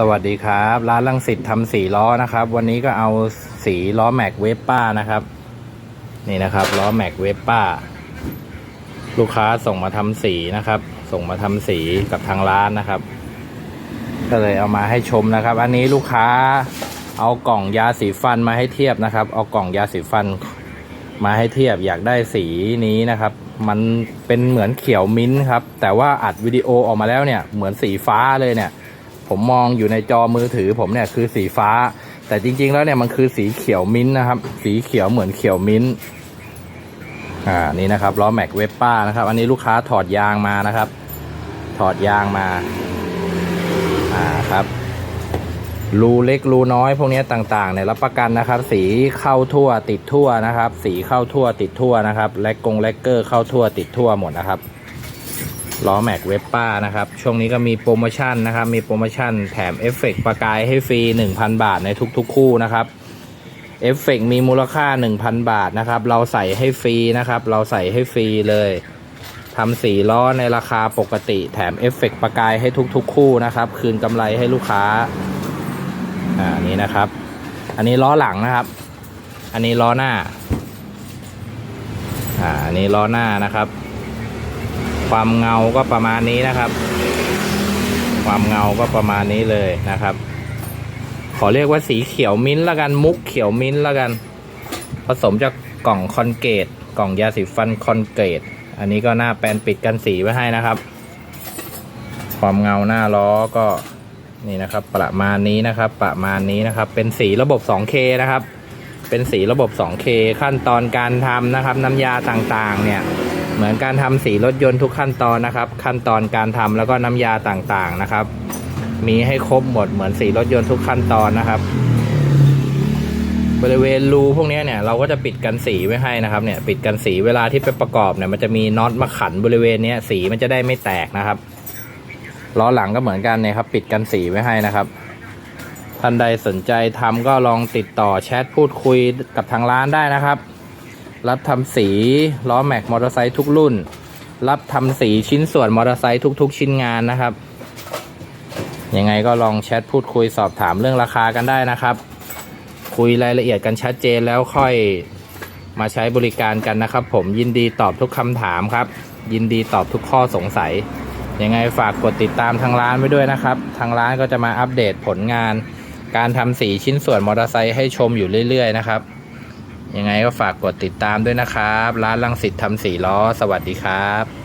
สวัสดีครับ ร้านลังสิตทำสีล้อนะครับ วันนี้ก็เอาสีล้อแม็กเวฟป้านะครับ นี่นะครับล้อแม็กเวฟป้า ลูกค้าส่งมาทำสีนะครับ ส่งมาทำสีกับทางร้านนะครับ ก็เลยเอามาให้ชมนะครับ อันนี้ลูกค้าเอากล่องยาสีฟันมาให้เทียบนะครับ เอากล่องยาสีฟันมาให้เทียบอยากได้สีนี้นะครับ มันเป็นเหมือนเขียวมิ้นท์ครับ แต่ว่าอัดวิดีโอออกมาแล้วเนี่ยเหมือนสีฟ้าเลยเนี่ย ผมมองอยู่ในจอมือถือ ผมเนี่ยคือสีฟ้า แต่จริง ๆ แล้วเนี่ยมันคือสีเขียวมิ้นท์นะครับ สีเขียวเหมือนเขียวมิ้นท์อ่านี่นะครับล้อแม็กเวปป้านะครับ อันนี้ลูกค้าถอดยางมานะครับ ถอดยางมาอ่าครับรูเล็กรูน้อยพวกนี้ต่างๆเนี่ยรับประกันนะครับ สีเข้าทั่วติดทั่วนะครับ สีเข้าทั่วติดทั่วนะครับ แลกกงแลกเกอร์เข้าทั่วติดทั่วหมดนะครับ ล้อแม็กเวปป้านะครับ ช่วงนี้ก็มีโปรโมชั่นนะครับ มีโปรโมชั่นแถมเอฟเฟกต์ประกายให้ฟรี 1,000 บาทในทุกๆ คู่นะครับเอฟเฟกต์มีมูลค่า 1,000 บาทนะครับ เราใส่ให้ฟรีนะครับ เราใส่ให้ฟรีเลยทำสีล้อในราคาปกติ แถมเอฟเฟกต์ประกายให้ทุกๆ คู่นะครับ คืนกำไรให้ลูกค้าอ่านี่นะครับ อันนี้ล้อหลังนะครับ อันนี้ล้อหน้าอ่าอันนี้ล้อหน้านะครับ ความเงาก็ประมาณนี้นะครับ ความเงาก็ประมาณนี้เลยนะครับ ขอเรียกว่าสีเขียวมิ้นท์ละกันมุกเขียวมิ้นท์ละกัน ผสมจากกล่องคอนเกตกล่องยาสีฟันคอนเกตอันนี้ก็หน้าแปลนปิดกันสีไว้ให้นะครับ ความเงาหน้าล้อก็นี่นะครับ ประมาณนี้นะครับ ประมาณนี้นะครับ เป็นสีระบบ 2K นะครับ เป็นสีระบบ 2K ขั้นตอนการทำนะครับ น้ำยาต่างๆ เนี่ย เหมือนการทำสีรถยนต์ทุกขั้นตอนนะครับ ขั้นตอนการทำแล้วก็น้ำยาต่างๆนะครับ มีให้ครบหมดเหมือนสีรถยนต์ทุกขั้นตอนนะครับ บริเวณรูพวกนี้เนี่ยเราก็จะปิดกันสีไว้ให้นะครับเนี่ยปิดกันสีเวลาที่ไปประกอบเนี่ยมันจะมีน็อตมาขันบริเวณนี้สีมันจะได้ไม่แตกนะครับล้อหลังก็เหมือนกันนี่ยครับ ปิดกันสีไว้ให้นะครับท่านใดสนใจทำก็ลองติดต่อแชทพูดคุยกับทางร้านได้นะครับ รับทำสีล้อแม็กมอเตอร์ไซค์ทุกรุ่น รับทำสีชิ้นส่วนมอเตอร์ไซค์ทุก ๆ ชิ้นงานนะครับ ยังไงก็ลองแชทพูดคุยสอบถามเรื่องราคากันได้นะครับ คุยรายละเอียดกันชัดเจนแล้วค่อยมาใช้บริการกันนะครับ ผมยินดีตอบทุกคำถามครับ ยินดีตอบทุกข้อสงสัย ยังไงฝากกดติดตามทางร้านไว้ด้วยนะครับ ทางร้านก็จะมาอัปเดตผลงาน การทำสีชิ้นส่วนมอเตอร์ไซค์ให้ชมอยู่เรื่อย ๆ นะครับ ยังไงก็ฝากกดติดตามด้วยนะครับ ร้านลังสิตทำสีล้อ สวัสดีครับ